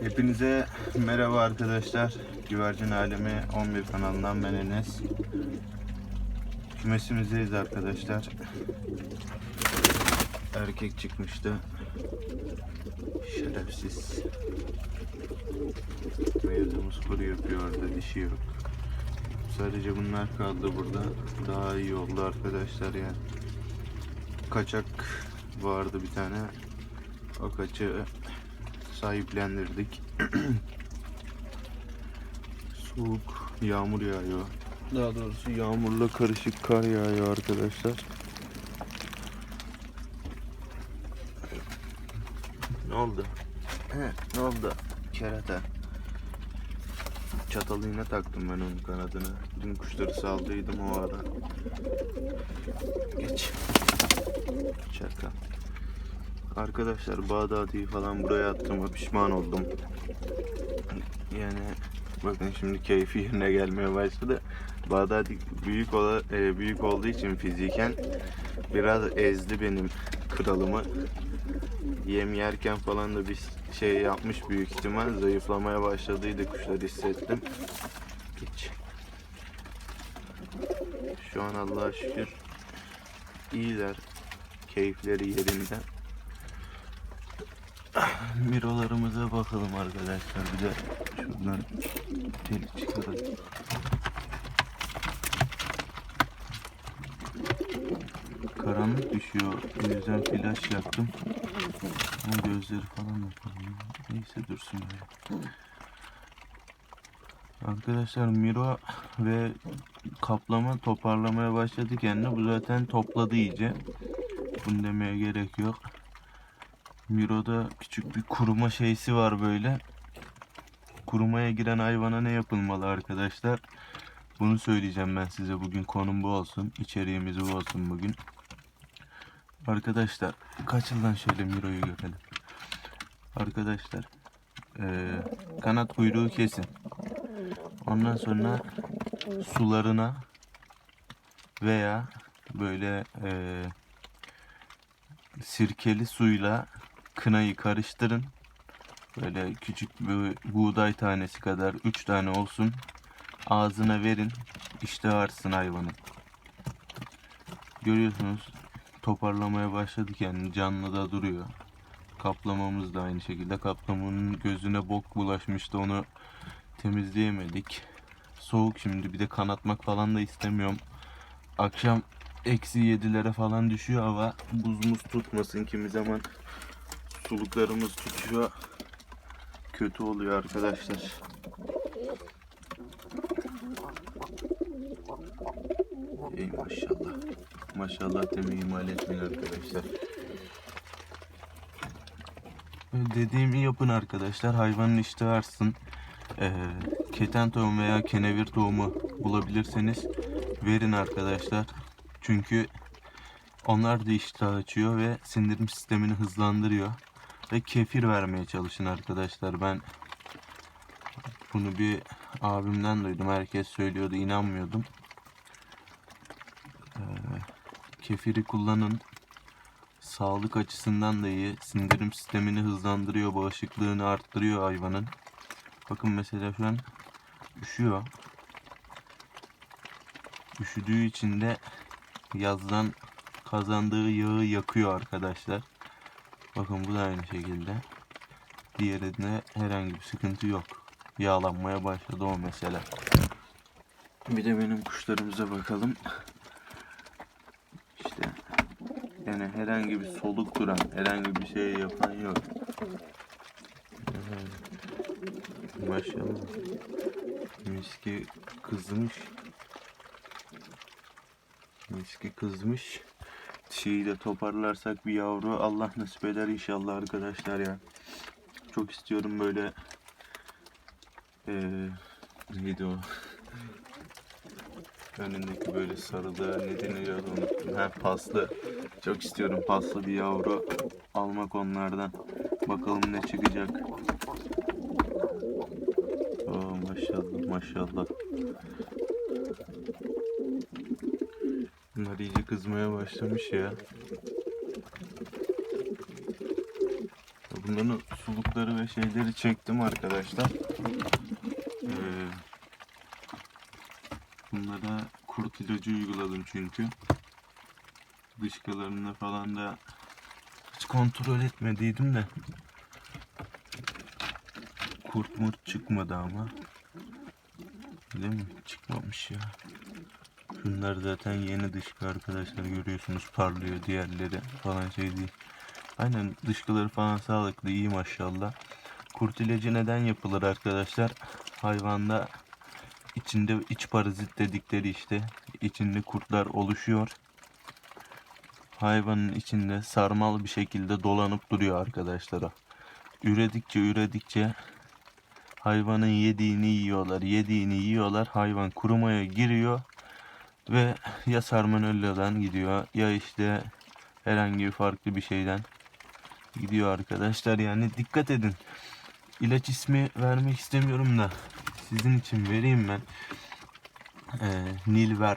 Hepinize merhaba arkadaşlar. Güvercin Alemi 11 kanalından ben Enes. Kümesimizdeyiz arkadaşlar. Erkek çıkmıştı. Şerefsiz. Mevzumuz kuru yapıyor orada dişi yok. Sadece bunlar kaldı burada. Daha iyi oldu arkadaşlar ya. Kaçak vardı bir tane. O kaçağı sahiplendirdik. Soğuk, yağmur yağıyor. Daha doğrusu yağmurla karışık kar yağıyor arkadaşlar. Ne oldu? He, ne oldu? Kerata. Çatal iğne taktım ben onun kanadına. Dün kuşları saldıydım o ara. Geç. Çakal. Arkadaşlar Bağdadi'yi falan buraya attığıma pişman oldum. Yani bakın şimdi keyfi yerine gelmeye başladı. Bağdadi büyük ola, e, büyük olduğu için fiziken biraz ezdi benim kralımı. Yem yerken falan da bir şey yapmış büyük ihtimal. Zayıflamaya başladıydı kuşlar hissettim. Geç. Şu an Allah'a şükür iyiler. Keyifleri yerinde. Mirolarımıza bakalım arkadaşlar. Bir de şuradan teli çıkaralım. Karanlık düşüyor. O yüzden flash yaktım. Ama gözleri falan yapalım. Neyse dursun böyle. Arkadaşlar Miro ve kaplama toparlamaya başladı kendini. Bu zaten topladı iyice. Bunu demeye gerek yok. Miro'da küçük bir kuruma şeysi var böyle. Kurumaya giren hayvana ne yapılmalı arkadaşlar? Bunu söyleyeceğim ben size bugün konum bu olsun. İçeriğimiz bu olsun bugün. Arkadaşlar kaç yıldan şöyle Miro'yu görelim. Arkadaşlar eee, kanat kuyruğu kesin. Ondan sonra sularına veya böyle eee, sirkeli suyla kınayı karıştırın. Böyle küçük bir buğday tanesi kadar 3 tane olsun. Ağzına verin. İşte artsın hayvanın. Görüyorsunuz toparlamaya başladık yani canlı da duruyor. Kaplamamız da aynı şekilde. Kaplamanın gözüne bok bulaşmıştı onu temizleyemedik. Soğuk şimdi bir de kanatmak falan da istemiyorum. Akşam eksi yedilere falan düşüyor hava. Buzumuz tutmasın kimi zaman suluklarımız tutuyor. Kötü oluyor arkadaşlar. Ey maşallah. Maşallah demeyi ihmal etmeyin arkadaşlar. Dediğimi yapın arkadaşlar. Hayvanın iştahı artsın. Ee, keten tohumu veya kenevir tohumu bulabilirseniz verin arkadaşlar. Çünkü onlar da iştah açıyor ve sindirim sistemini hızlandırıyor. Ve kefir vermeye çalışın arkadaşlar. Ben bunu bir abimden duydum. Herkes söylüyordu. inanmıyordum. Ee, kefiri kullanın. Sağlık açısından da iyi. Sindirim sistemini hızlandırıyor. Bağışıklığını arttırıyor hayvanın. Bakın mesela şu an üşüyor. Üşüdüğü için de yazdan kazandığı yağı yakıyor arkadaşlar. Bakın bu da aynı şekilde. Diğerinde herhangi bir sıkıntı yok. Yağlanmaya başladı o mesela. Bir de benim kuşlarımıza bakalım. İşte yani herhangi bir soluk duran, herhangi bir şey yapan yok. Evet. Maşallah. Miski kızmış. Miski kızmış. Şeyi de toparlarsak bir yavru Allah nasip eder inşallah arkadaşlar ya. Çok istiyorum böyle eee neydi o? Önündeki böyle sarılı ne deniyor unuttum. Ha paslı. Çok istiyorum paslı bir yavru almak onlardan. Bakalım ne çıkacak. Oo, maşallah maşallah. Bunlar iyice kızmaya başlamış ya. Bunların sulukları ve şeyleri çektim arkadaşlar. Ee, bunlara kurt ilacı uyguladım çünkü. Dışkılarını falan da hiç kontrol etmediydim de. Kurt murt çıkmadı ama. Değil mi? Çıkmamış ya. Şunlar zaten yeni dışkı arkadaşlar görüyorsunuz parlıyor diğerleri falan şey değil. Aynen dışkıları falan sağlıklı iyi maşallah. Kurt ilacı neden yapılır arkadaşlar? Hayvanda içinde iç parazit dedikleri işte içinde kurtlar oluşuyor. Hayvanın içinde sarmal bir şekilde dolanıp duruyor arkadaşlar. o. Üredikçe üredikçe hayvanın yediğini yiyorlar. Yediğini yiyorlar. Hayvan kurumaya giriyor ve ya salmonelladan gidiyor ya işte herhangi bir farklı bir şeyden gidiyor arkadaşlar. Yani dikkat edin. İlaç ismi vermek istemiyorum da sizin için vereyim ben. Ee, Nilver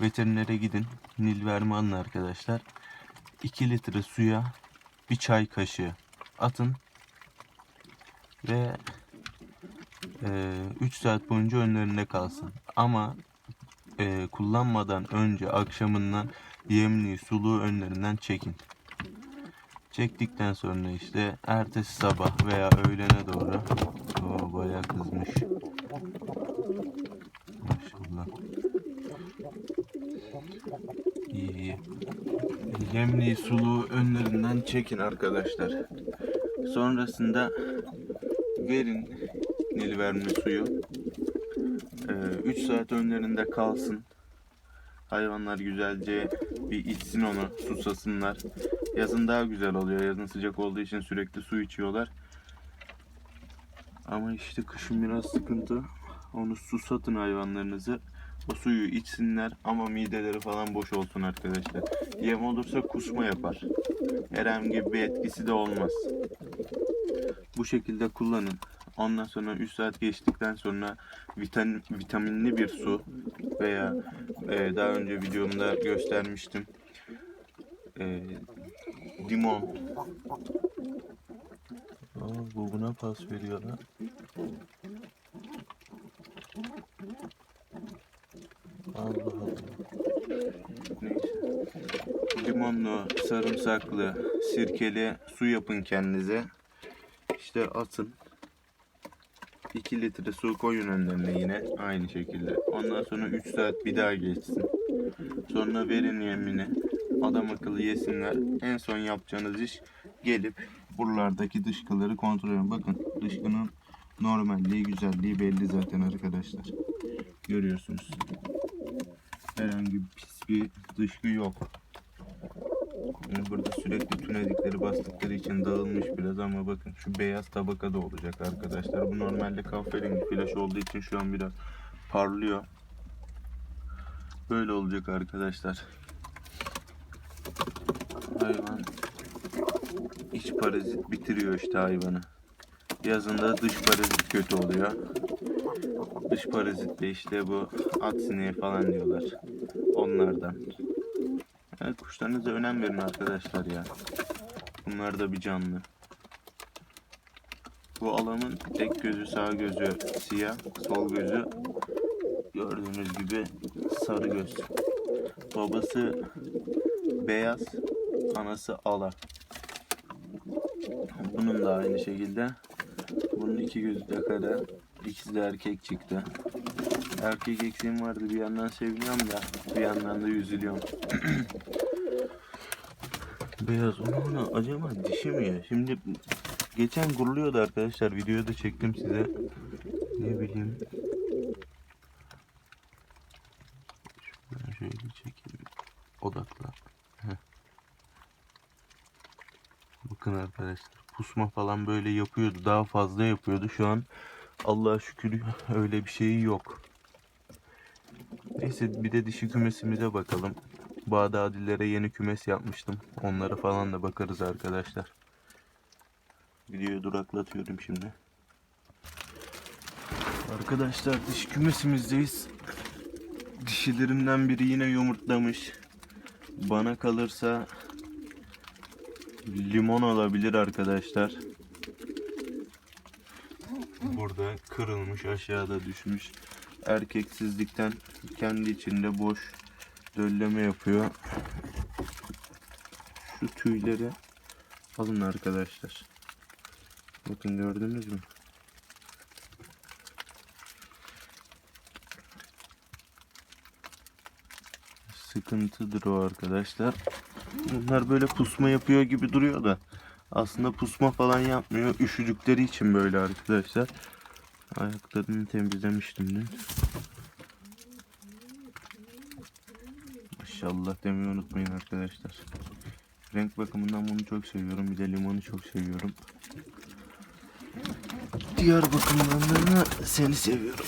veterinere gidin. Nilvermi alın arkadaşlar. 2 litre suya bir çay kaşığı atın ve 3 saat boyunca önlerinde kalsın. Ama e, kullanmadan önce akşamından yemliği suluğu önlerinden çekin. Çektikten sonra işte ertesi sabah veya öğlene doğru o bayağı kızmış. Maşallah. İyi iyi. Yemliği suluğu önlerinden çekin arkadaşlar. Sonrasında verin nilvermi suyu. 3 saat önlerinde kalsın. Hayvanlar güzelce bir içsin onu, susasınlar. Yazın daha güzel oluyor. Yazın sıcak olduğu için sürekli su içiyorlar. Ama işte kışın biraz sıkıntı. Onu susatın hayvanlarınızı. O suyu içsinler ama mideleri falan boş olsun arkadaşlar. Yem olursa kusma yapar. Herhangi bir etkisi de olmaz. Bu şekilde kullanın. Ondan sonra 3 saat geçtikten sonra vitamin, vitaminli bir su veya e, daha önce videomda göstermiştim. E, limon. Aa, bu buna pas veriyor lan. Allah Allah. Neyse. Limonlu, sarımsaklı, sirkeli su yapın kendinize. İşte atın. 2 litre su koyun önlerine yine aynı şekilde. Ondan sonra 3 saat bir daha geçsin. Sonra verin yemini. Adam akıllı yesinler. En son yapacağınız iş gelip buralardaki dışkıları kontrol edin. Bakın dışkının normalliği, güzelliği belli zaten arkadaşlar. Görüyorsunuz. Herhangi bir pis bir dışkı yok. Yani burada sürekli tünedikleri bastıkları için dağılmış biraz ama bakın şu beyaz tabaka da olacak arkadaşlar. Bu normalde kahverengi flaş olduğu için şu an biraz parlıyor. Böyle olacak arkadaşlar. Hayvan iç parazit bitiriyor işte hayvanı. Yazında dış parazit kötü oluyor. Dış parazit de işte bu at sineği falan diyorlar. Onlardan. Evet, kuşlarınıza önem verin arkadaşlar ya. Bunlar da bir canlı. Bu alamın tek gözü sağ gözü siyah, sol gözü gördüğünüz gibi sarı göz. Babası beyaz, anası ala. Bunun da aynı şekilde. Bunun iki gözü de kara. İkisi de erkek çıktı. Erkek eksiğim vardı bir yandan seviniyorum da bir yandan da üzülüyorum. Beyaz onu acaba dişi mi ya? Şimdi geçen guruluyordu arkadaşlar videoyu da çektim size. Ne bileyim. Ben şöyle çekeyim. Odakla. Bakın arkadaşlar pusma falan böyle yapıyordu. Daha fazla yapıyordu. Şu an Allah'a şükür öyle bir şeyi yok. Neyse bir de dişi kümesimize bakalım. Bağdadilere yeni kümes yapmıştım. Onlara falan da bakarız arkadaşlar. Videoyu duraklatıyorum şimdi. Arkadaşlar dişi kümesimizdeyiz. Dişilerimden biri yine yumurtlamış. Bana kalırsa limon olabilir arkadaşlar. burada kırılmış aşağıda düşmüş. Erkeksizlikten kendi içinde boş dölleme yapıyor. Şu tüyleri alın arkadaşlar. Bakın gördünüz mü? Sıkıntıdır o arkadaşlar. Bunlar böyle pusma yapıyor gibi duruyor da aslında pusma falan yapmıyor. Üşüdükleri için böyle arkadaşlar. Ayaklarını temizlemiştim dün. Maşallah demeyi unutmayın arkadaşlar. Renk bakımından bunu çok seviyorum. Bir de limonu çok seviyorum. Diğer bakımından da seni seviyorum.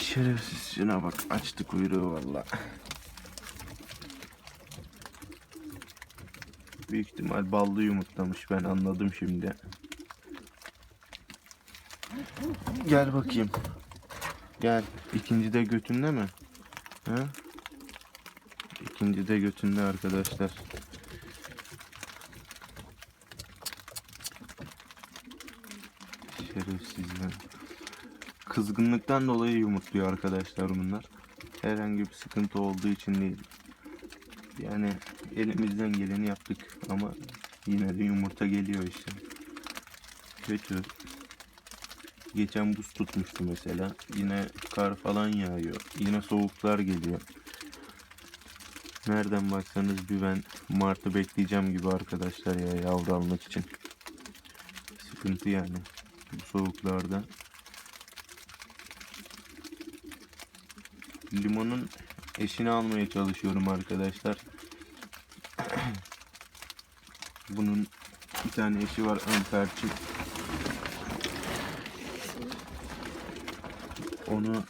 Şerefsiz şuna bak açtı kuyruğu valla. Büyük ihtimal ballı yumurtlamış ben anladım şimdi. Gel bakayım. Gel. İkinci de götünde mi? Ha? İkinci de götünde arkadaşlar. Şerefsizler. Kızgınlıktan dolayı yumurtluyor arkadaşlar bunlar. Herhangi bir sıkıntı olduğu için değil. Yani elimizden geleni yaptık ama yine de yumurta geliyor işte. Kötü. Geçen buz tutmuştu mesela. Yine kar falan yağıyor. Yine soğuklar geliyor. Nereden baksanız bir ben Mart'ı bekleyeceğim gibi arkadaşlar ya yavru almak için. Sıkıntı yani. Bu soğuklarda. Limonun eşini almaya çalışıyorum arkadaşlar. Bunun bir tane eşi var ön. Onu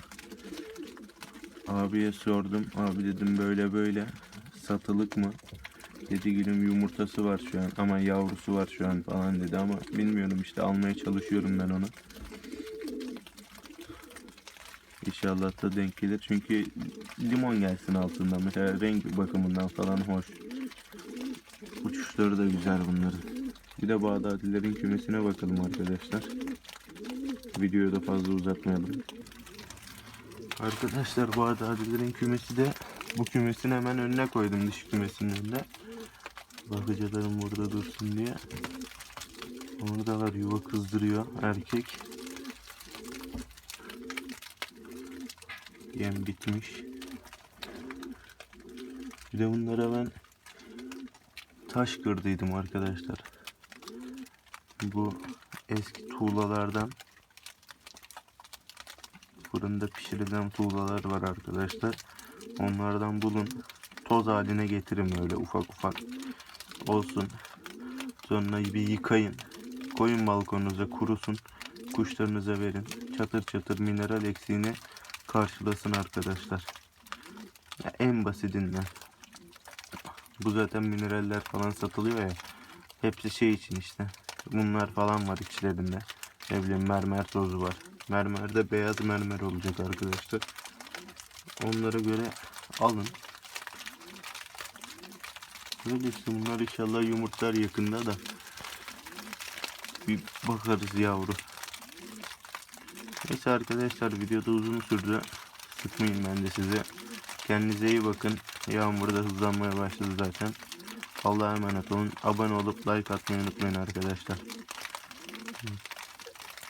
abiye sordum. Abi dedim böyle böyle satılık mı? Dedi gülüm yumurtası var şu an ama yavrusu var şu an falan dedi ama bilmiyorum işte almaya çalışıyorum ben onu. İnşallah da denk gelir çünkü limon gelsin altından mesela renk bakımından falan hoş. Uçuşları da güzel bunların. Bir de Bağdadilerin kümesine bakalım arkadaşlar. Videoyu da fazla uzatmayalım. Arkadaşlar Bağdadilerin kümesi de bu kümesin hemen önüne koydum dış kümesinin önüne. Bakıcılarım burada dursun diye. Oradalar yuva kızdırıyor erkek. Yem bitmiş. Bir de bunlara ben taş kırdıydım arkadaşlar. Bu eski tuğlalardan fırında pişirilen tuğlalar var arkadaşlar. Onlardan bulun. Toz haline getirin böyle ufak ufak olsun. Sonra bir yıkayın. Koyun balkonunuza kurusun. Kuşlarınıza verin. Çatır çatır mineral eksiğini karşılasın arkadaşlar. Ya en basitinden. Bu zaten mineraller falan satılıyor ya. Hepsi şey için işte. Bunlar falan var içlerinde. Ne bileyim mermer tozu var. Mermerde beyaz mermer olacak arkadaşlar. Onlara göre alın. Böyle işte bunlar inşallah yumurtlar yakında da. Bir bakarız yavru. Neyse arkadaşlar videoda uzun sürdü. Sıkmayayım ben de size. Kendinize iyi bakın. Yağmur da hızlanmaya başladı zaten. Allah'a emanet olun. Abone olup like atmayı unutmayın arkadaşlar.